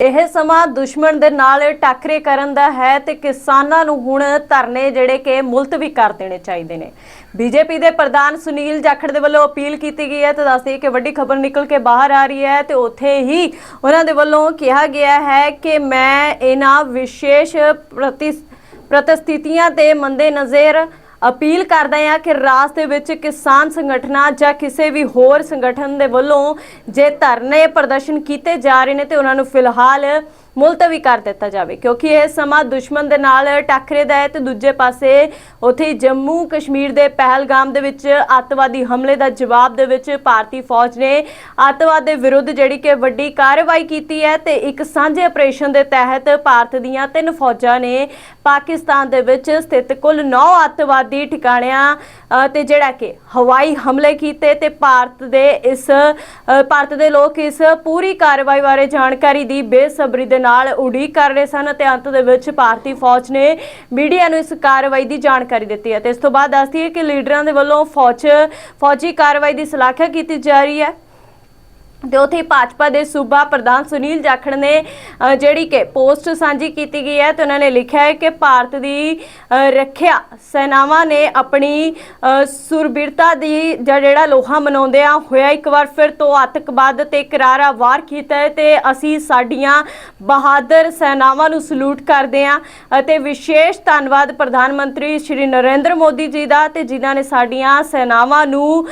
ਇਹ ਸਮਾਂ ਦੁਸ਼ਮਣ ਦੇ ਨਾਲ ਟੱਕਰੇ ਕਰਨ ਦਾ ਹੈ ਤੇ ਕਿਸਾਨਾਂ ਨੂੰ ਹੁਣ ਧਰਨੇ ਜਿਹੜੇ ਕਿ ਮੁਲਤਵੀ ਕਰ ਦੇਣੇ ਚਾਹੀਦੇ ਨੇ। ਬੀਜੇਪੀ ਦੇ ਪ੍ਰਧਾਨ ਸੁਨੀਲ ਜਾਖੜ ਦੇ ਵੱਲੋਂ ਅਪੀਲ ਕੀਤੀ ਗਈ ਹੈ ਤੇ ਦੱਸਦੇ ਕਿ ਵੱਡੀ ਖਬਰ ਨਿਕਲ ਕੇ ਬਾਹਰ ਆ ਰਹੀ ਹੈ ਤੇ ਉੱਥੇ ਹੀ ਉਹਨਾਂ ਦੇ ਵੱਲੋਂ ਕਿਹਾ ਗਿਆ ਹੈ ਕਿ ਮੈਂ ਇਹਨਾਂ ਵਿਸ਼ੇਸ਼ ਪ੍ਰਤੀ ਪ੍ਰਤੀਸਥਿਤੀਆਂ ਤੇ ਮੰਦੇ ਨਜ਼ਰ ਅਪੀਲ ਕਰਦੇ ਹਾਂ ਕਿ ਰਾਜ ਦੇ ਵਿੱਚ ਕਿਸਾਨ ਸੰਗਠਨਾਂ ਜਾਂ ਕਿਸੇ ਵੀ ਹੋਰ ਸੰਗਠਨ ਦੇ ਵੱਲੋਂ ਜੇ ਧਰਨੇ ਪ੍ਰਦਰਸ਼ਨ ਕੀਤੇ ਜਾ ਰਹੇ ਨੇ ਤੇ ਉਹਨਾਂ ਨੂੰ ਫਿਲਹਾਲ ਮੁਲਤਵੀ ਕਰ ਦਿੱਤਾ ਜਾਵੇ, ਕਿਉਂਕਿ ਇਹ ਸਮਾਂ ਦੁਸ਼ਮਣ ਦੇ ਨਾਲ ਟੱਕਰੇ ਦਾ ਹੈ ਤੇ ਦੂਜੇ ਪਾਸੇ ਉੱਥੇ ਜੰਮੂ ਕਸ਼ਮੀਰ ਦੇ ਪਹਿਲਗਾਮ ਦੇ ਵਿੱਚ ਅੱਤਵਾਦੀ ਹਮਲੇ ਦਾ ਜਵਾਬ ਦੇ ਵਿੱਚ ਭਾਰਤੀ ਫੌਜ ਨੇ ਅੱਤਵਾਦ ਦੇ ਵਿਰੁੱਧ ਜਿਹੜੀ ਕਿ ਵੱਡੀ ਕਾਰਵਾਈ ਕੀਤੀ ਹੈ ਤੇ ਇੱਕ ਸਾਂਝੇ ਆਪਰੇਸ਼ਨ ਦੇ ਤਹਿਤ ਭਾਰਤ ਦੀਆਂ ਤਿੰਨ ਫੌਜਾਂ ਨੇ ਪਾਕਿਸਤਾਨ ਦੇ ਵਿੱਚ ਸਥਿਤ ਕੁੱਲ 9 ਅੱਤਵਾਦੀ ਠਿਕਾਣਿਆਂ ਤੇ ਜਿਹੜਾ ਕਿ ਹਵਾਈ ਹਮਲੇ ਕੀਤੇ ਤੇ ਭਾਰਤ ਦੇ ਇਸ ਭਾਰਤ ਦੇ ਲੋਕ ਇਸ ਪੂਰੀ ਕਾਰਵਾਈ ਬਾਰੇ ਜਾਣਕਾਰੀ ਦੀ ਬੇਸਬਰੀ ਦੇ ਨਾਲ ਉਡੀਕ ਕਰ ਰਹੇ ਸਨ ਤੇ ਅੰਤ ਦੇ ਵਿੱਚ ਭਾਰਤੀ ਫੌਜ ਨੇ ਮੀਡੀਆ ਨੂੰ ਇਸ ਕਾਰਵਾਈ ਦੀ ਜਾਣਕਾਰੀ ਦਿੱਤੀ ਹੈ ਤੇ ਇਸ ਤੋਂ ਬਾਅਦ ਦੱਸਦੀ ਹੈ ਕਿ ਲੀਡਰਾਂ ਦੇ ਵੱਲੋਂ ਫੌਜ, ਫੌਜੀ ਕਾਰਵਾਈ ਦੀ ਸਲਾਖਿਆ ਕੀਤੀ ਜਾ ਰਹੀ ਹੈ। ਤੇ ਉੱਥੇ ਹੀ ਭਾਜਪਾ ਦੇ ਸੂਬਾ ਪ੍ਰਧਾਨ ਸੁਨੀਲ ਜਾਖੜ ਨੇ ਜਿਹੜੀ ਕਿ ਪੋਸਟ ਸਾਂਝੀ ਕੀਤੀ ਗਈ ਹੈ ਤੇ ਉਹਨਾਂ ਨੇ ਲਿਖਿਆ ਹੈ ਕਿ ਭਾਰਤ ਦੀ ਰੱਖਿਆ ਸੈਨਾਵਾਂ ਨੇ ਆਪਣੀ ਅ, ਸੁਰਬੀਰਤਾ ਦੀ ਜਾਂ ਜਿਹੜਾ ਲੋਹਾ ਮਨਾਉਂਦੇ ਆ ਹੋਇਆ ਇੱਕ ਵਾਰ ਫਿਰ ਤੋਂ ਆਤੰਕਵਾਦ ਤੇ ਕਰਾਰਾ ਵਾਰ ਕੀਤਾ ਹੈ ਤੇ ਅਸੀਂ ਸਾਡੀਆਂ ਬਹਾਦਰ ਸੈਨਾਵਾਂ ਨੂੰ ਸਲੂਟ ਕਰਦੇ ਹਾਂ ਅਤੇ ਵਿਸ਼ੇਸ਼ ਧੰਨਵਾਦ ਪ੍ਰਧਾਨ ਮੰਤਰੀ ਸ਼੍ਰੀ ਨਰਿੰਦਰ ਮੋਦੀ ਜੀ ਦਾ ਤੇ ਜਿਨ੍ਹਾਂ ਨੇ ਸਾਡੀਆਂ ਸੈਨਾਵਾਂ ਨੂੰ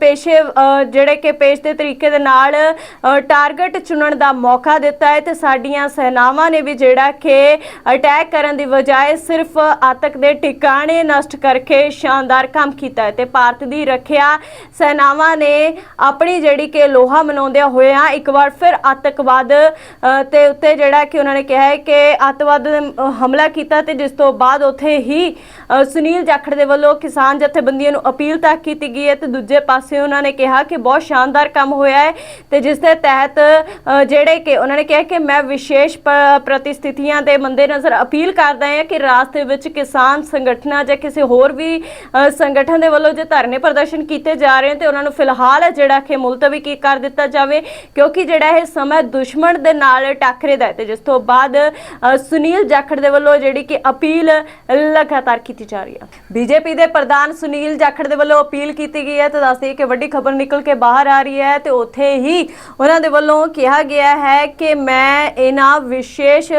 ਪੇਸ਼ੇ ਜਿਹੜੇ ਕਿ ਪੇਸ਼ ਦੇ ਤਰੀਕੇ ਦੇ ਨਾਲ ਨਾਲ ਟਾਰਗੇਟ ਚੁਣਨ ਦਾ ਮੌਕਾ ਦਿੱਤਾ ਹੈ ਤੇ ਸਾਡੀਆਂ ਸੈਨਾਵਾਂ ਨੇ ਵੀ ਜਿਹੜਾ ਕਿ ਅਟੈਕ ਕਰਨ ਦੀ ਬਜਾਏ ਸਿਰਫ ਆਤੰਕ ਦੇ ਟਿਕਾਣੇ ਨਸ਼ਟ ਕਰਕੇ ਸ਼ਾਨਦਾਰ ਕੰਮ ਕੀਤਾ ਹੈ ਤੇ ਭਾਰਤ ਦੀ ਰੱਖਿਆ ਸੈਨਾਵਾਂ ਨੇ ਆਪਣੀ ਜਿਹੜੀ ਕਿ ਲੋਹਾ ਮਨਾਉਂਦਿਆਂ ਹੋਇਆਂ ਇੱਕ ਵਾਰ ਫਿਰ ਆਤੰਕਵਾਦ ਅ, ਤੇ ਉੱਤੇ ਜਿਹੜਾ ਕਿ ਉਹਨਾਂ ਨੇ ਕਿਹਾ ਹੈ ਕਿ ਆਤੰਕਵਾਦ ਨੇ ਹਮਲਾ ਕੀਤਾ ਤੇ ਜਿਸ ਤੋਂ ਬਾਅਦ ਉੱਥੇ ਹੀ ਸੁਨੀਲ ਜਾਖੜ ਦੇ ਵੱਲੋਂ ਕਿਸਾਨ ਜਥੇਬੰਦੀਆਂ ਨੂੰ ਅਪੀਲ ਤੱਕ ਕੀਤੀ ਗਈ ਹੈ ਤੇ ਦੂਜੇ ਪਾਸੇ ਉਹਨਾਂ ਨੇ ਕਿਹਾ ਕਿ ਬਹੁਤ ਸ਼ਾਨਦਾਰ ਕੰਮ ਹੋਇਆ ਹੈ ਤੇ ਜਿਸ ਦੇ ਤਹਿਤ ਜਿਹੜੇ ਕਿ ਉਹਨਾਂ ਨੇ ਕਿਹਾ ਕਿ ਮੈਂ ਵਿਸ਼ੇਸ਼ ਪ- ਪ੍ਰਤੀਸਥਿਤੀਆਂ ਦੇ ਮੱਦੇਨਜ਼ਰ ਅਪੀਲ ਕਰਦਾ ਹਾਂ ਕਿ ਰਾਜ ਦੇ ਵਿੱਚ ਕਿਸਾਨ ਸੰਗਠਨਾਂ ਜਾਂ ਕਿਸੇ ਹੋਰ ਵੀ ਸੰਗਠਨ ਦੇ ਵੱਲੋਂ ਜੇ ਧਰਨੇ ਪ੍ਰਦਰਸ਼ਨ ਕੀਤੇ ਜਾ ਰਹੇ ਨੇ ਤੇ ਉਹਨਾਂ ਨੂੰ ਫਿਲਹਾਲ ਜਿਹੜਾ ਕਿ ਮੁਲਤਵੀ ਕੀ ਕਰ ਦਿੱਤਾ ਜਾਵੇ, ਕਿਉਂਕਿ ਜਿਹੜਾ ਇਹ ਸਮਾਂ ਦੁਸ਼ਮਣ ਦੇ ਨਾਲ ਟੱਕਰੇ ਦਾ ਹੈ ਤੇ ਜਿਸ ਤੋਂ ਬਾਅਦ ਸੁਨੀਲ ਜਾਖੜ ਦੇ ਵੱਲੋਂ ਜਿਹੜੀ ਕਿ ਅਪੀਲ ਲਗਾਤਾਰ ਕੀਤੀ ਜਾ ਰਹੀ ਹੈ। ਬੀਜੇਪੀ ਦੇ ਪ੍ਰਧਾਨ ਸੁਨੀਲ ਜਾਖੜ ਦੇ ਵੱਲੋਂ ਅਪੀਲ ਕੀਤੀ ਗਈ ਹੈ ਤਾਂ ਦੱਸਦੇ ਕਿ ਵੱਡੀ ਖਬਰ ਨਿਕਲ ਕੇ ਬਾਹਰ ਆ ਰਹੀ ਹੈ ਤੇ ਉੱਥੇ ਹੀ ਉਹਨਾਂ ਦੇ ਵੱਲੋਂ ਕਿਹਾ ਗਿਆ ਹੈ ਕਿ ਮੈਂ ਇਹਨਾਂ ਵਿਸ਼ੇਸ਼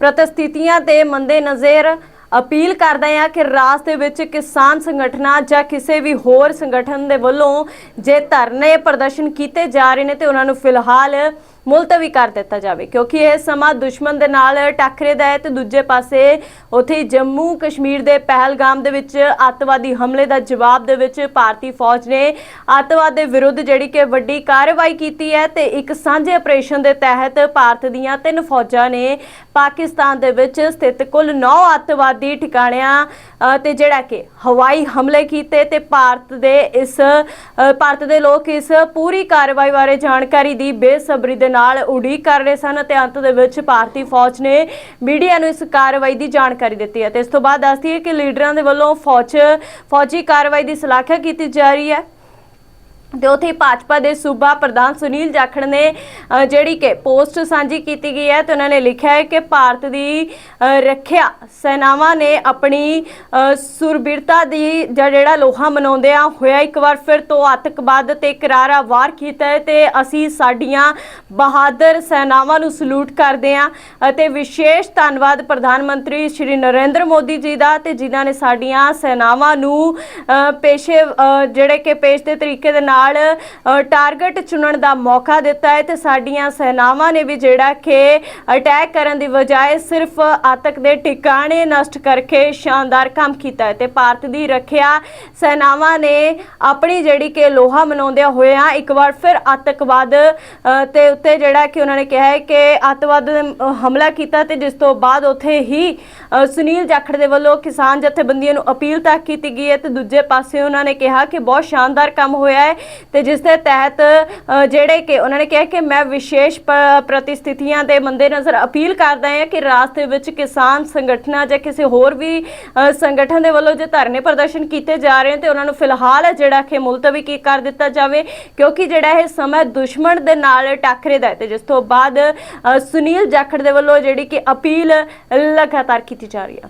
ਪ੍ਰਤੀਸਥਿਤੀਆਂ ਤੇ ਮੰਦੇ ਨਜ਼ਰ ਅਪੀਲ ਕਰਦਾ ਹਾਂ ਕਿ ਰਾਜ ਦੇ ਵਿੱਚ ਕਿਸਾਨ ਸੰਗਠਨਾਂ ਜਾਂ ਕਿਸੇ ਵੀ ਹੋਰ ਸੰਗਠਨ ਦੇ ਵੱਲੋਂ ਜੇ ਧਰਨੇ ਪ੍ਰਦਰਸ਼ਨ ਕੀਤੇ ਜਾ ਰਹੇ ਨੇ ਤੇ ਉਹਨਾਂ ਨੂੰ ਫਿਲਹਾਲ ਮੁਲਤਵੀ ਕਰ ਦਿੱਤਾ ਜਾਵੇ, ਕਿਉਂਕਿ ਇਹ ਸਮਾਂ ਦੁਸ਼ਮਣ ਦੇ ਨਾਲ ਟੱਕਰੇ ਦਾ ਹੈ ਤੇ ਦੂਜੇ ਪਾਸੇ ਉੱਥੇ ਜੰਮੂ ਕਸ਼ਮੀਰ ਦੇ ਪਹਿਲਗਾਮ ਦੇ ਵਿੱਚ ਅੱਤਵਾਦੀ ਹਮਲੇ ਦਾ ਜਵਾਬ ਦੇ ਵਿੱਚ ਭਾਰਤੀ ਫੌਜ ਨੇ ਅੱਤਵਾਦ ਦੇ ਵਿਰੁੱਧ ਜਿਹੜੀ ਕਿ ਵੱਡੀ ਕਾਰਵਾਈ ਕੀਤੀ ਹੈ ਤੇ ਇੱਕ ਸਾਂਝੇ ਆਪਰੇਸ਼ਨ ਦੇ ਤਹਿਤ ਭਾਰਤ ਦੀਆਂ ਤਿੰਨ ਫੌਜਾਂ ਨੇ ਪਾਕਿਸਤਾਨ ਦੇ ਵਿੱਚ ਸਥਿਤ ਕੁੱਲ 9 ਅੱਤਵਾਦੀ ਠਿਕਾਣਿਆਂ ਤੇ ਜਿਹੜਾ ਕਿ ਹਵਾਈ ਹਮਲੇ ਕੀਤੇ ਤੇ ਭਾਰਤ ਦੇ ਇਸ ਭਾਰਤ ਦੇ ਲੋਕ ਇਸ ਪੂਰੀ ਕਾਰਵਾਈ ਬਾਰੇ ਜਾਣਕਾਰੀ ਦੀ ਬੇਸਬਰੀ ਦੇ ਨਾਲ ਉਡੀਕ ਕਰ ਰਹੇ ਸਨ ਤੇ ਅੰਤ ਦੇ ਵਿੱਚ ਭਾਰਤੀ ਫੌਜ ਨੇ ਮੀਡੀਆ ਨੂੰ ਇਸ ਕਾਰਵਾਈ ਦੀ ਜਾਣਕਾਰੀ ਦਿੱਤੀ ਹੈ ਤੇ ਇਸ ਤੋਂ ਬਾਅਦ ਦੱਸਦੀ ਹੈ ਕਿ ਲੀਡਰਾਂ ਦੇ ਵੱਲੋਂ ਫੌਜ, ਫੌਜੀ ਕਾਰਵਾਈ ਦੀ ਸਲਾਖਿਆ ਕੀਤੀ ਜਾ ਰਹੀ ਹੈ। ਤੇ ਉੱਥੇ ਭਾਜਪਾ ਦੇ ਸੂਬਾ ਪ੍ਰਧਾਨ ਸੁਨੀਲ ਜਾਖੜ ਨੇ ਜਿਹੜੀ ਕਿ ਪੋਸਟ ਸਾਂਝੀ ਕੀਤੀ ਗਈ ਹੈ ਤੇ ਉਹਨਾਂ ਨੇ ਲਿਖਿਆ ਹੈ ਕਿ ਭਾਰਤ ਦੀ ਰੱਖਿਆ ਸੈਨਾਵਾਂ ਨੇ ਆਪਣੀ ਅ, ਸੁਰਬੀਰਤਾ ਦੀ ਜਾਂ ਜਿਹੜਾ ਲੋਹਾ ਮਨਾਉਂਦੇ ਆ ਹੋਇਆ ਇੱਕ ਵਾਰ ਫਿਰ ਤੋਂ ਆਤੰਕਵਾਦ ਤੇ ਕਰਾਰਾ ਵਾਰ ਕੀਤਾ ਹੈ ਤੇ ਅਸੀਂ ਸਾਡੀਆਂ ਬਹਾਦਰ ਸੈਨਾਵਾਂ ਨੂੰ ਸਲੂਟ ਕਰਦੇ ਹਾਂ ਅਤੇ ਵਿਸ਼ੇਸ਼ ਧੰਨਵਾਦ ਪ੍ਰਧਾਨ ਮੰਤਰੀ ਸ਼੍ਰੀ ਨਰਿੰਦਰ ਮੋਦੀ ਜੀ ਦਾ ਤੇ ਜਿਨ੍ਹਾਂ ਨੇ ਸਾਡੀਆਂ ਸੈਨਾਵਾਂ ਨੂੰ ਪੇਸ਼ੇ ਜਿਹੜੇ ਕਿ ਪੇਸ਼ ਦੇ ਤਰੀਕੇ ਦੇ ਨਾਲ ਨਾਲ ਟਾਰਗੇਟ ਚੁਣਨ ਦਾ ਮੌਕਾ ਦਿੱਤਾ ਹੈ ਤੇ ਸਾਡੀਆਂ ਸੈਨਾਵਾਂ ਨੇ ਵੀ ਜਿਹੜਾ ਕਿ ਅਟੈਕ ਕਰਨ ਦੀ ਬਜਾਏ ਸਿਰਫ ਆਤੰਕ ਦੇ ਟਿਕਾਣੇ ਨਸ਼ਟ ਕਰਕੇ ਸ਼ਾਨਦਾਰ ਕੰਮ ਕੀਤਾ ਹੈ ਤੇ ਭਾਰਤ ਦੀ ਰੱਖਿਆ ਸੈਨਾਵਾਂ ਨੇ ਆਪਣੀ ਜਿਹੜੀ ਕਿ ਲੋਹਾ ਮਨਾਉਂਦਿਆਂ ਹੋਇਆਂ ਇੱਕ ਵਾਰ ਫਿਰ ਆਤੰਕਵਾਦ ਅ, ਤੇ ਉੱਤੇ ਜਿਹੜਾ ਕਿ ਉਹਨਾਂ ਨੇ ਕਿਹਾ ਹੈ ਕਿ ਆਤੰਕਵਾਦ ਨੇ ਹਮਲਾ ਕੀਤਾ ਤੇ ਜਿਸ ਤੋਂ ਬਾਅਦ ਉੱਥੇ ਹੀ ਸੁਨੀਲ ਜਾਖੜ ਦੇ ਵੱਲੋਂ ਕਿਸਾਨ ਜਥੇਬੰਦੀਆਂ ਨੂੰ ਅਪੀਲ ਤੱਕ ਕੀਤੀ ਗਈ ਹੈ ਤੇ ਦੂਜੇ ਪਾਸੇ ਉਹਨਾਂ ਨੇ ਕਿਹਾ ਕਿ ਬਹੁਤ ਸ਼ਾਨਦਾਰ ਕੰਮ ਹੋਇਆ ਹੈ ਤੇ ਜਿਸ ਦੇ ਤਹਿਤ ਜਿਹੜੇ ਕਿ ਉਹਨਾਂ ਨੇ ਕਿਹਾ ਕਿ ਮੈਂ ਵਿਸ਼ੇਸ਼ ਪ੍ਰਤੀਸਥਿਤੀਆਂ ਦੇ ਮੱਦੇਨਜ਼ਰ ਅਪੀਲ ਕਰਦਾ ਹਾਂ ਕਿ ਰਾਸਤੇ ਵਿੱਚ ਕਿਸਾਨ ਸੰਗਠਨਾਂ ਜਾਂ ਕਿਸੇ ਹੋਰ ਵੀ ਸੰਗਠਨ ਦੇ ਵੱਲੋਂ ਜੇ ਧਰਨੇ ਪ੍ਰਦਰਸ਼ਨ ਕੀਤੇ ਜਾ ਰਹੇ ਨੇ ਤੇ ਉਹਨਾਂ ਨੂੰ ਫਿਲਹਾਲ ਹੈ ਜਿਹੜਾ ਕਿ ਮੁਲਤਵੀ ਕੀ ਕਰ ਦਿੱਤਾ ਜਾਵੇ, ਕਿਉਂਕਿ ਜਿਹੜਾ ਇਹ ਸਮਾਂ ਦੁਸ਼ਮਣ ਦੇ ਨਾਲ ਟੱਕਰੇ ਦਾ ਹੈ ਤੇ ਜਿਸ ਤੋਂ ਬਾਅਦ ਸੁਨੀਲ ਜਾਖੜ ਦੇ ਵੱਲੋਂ ਜਿਹੜੀ ਕਿ ਅਪੀਲ ਲਗਾਤਾਰ ਕੀਤੀ ਜਾ ਰਹੀ ਹੈ।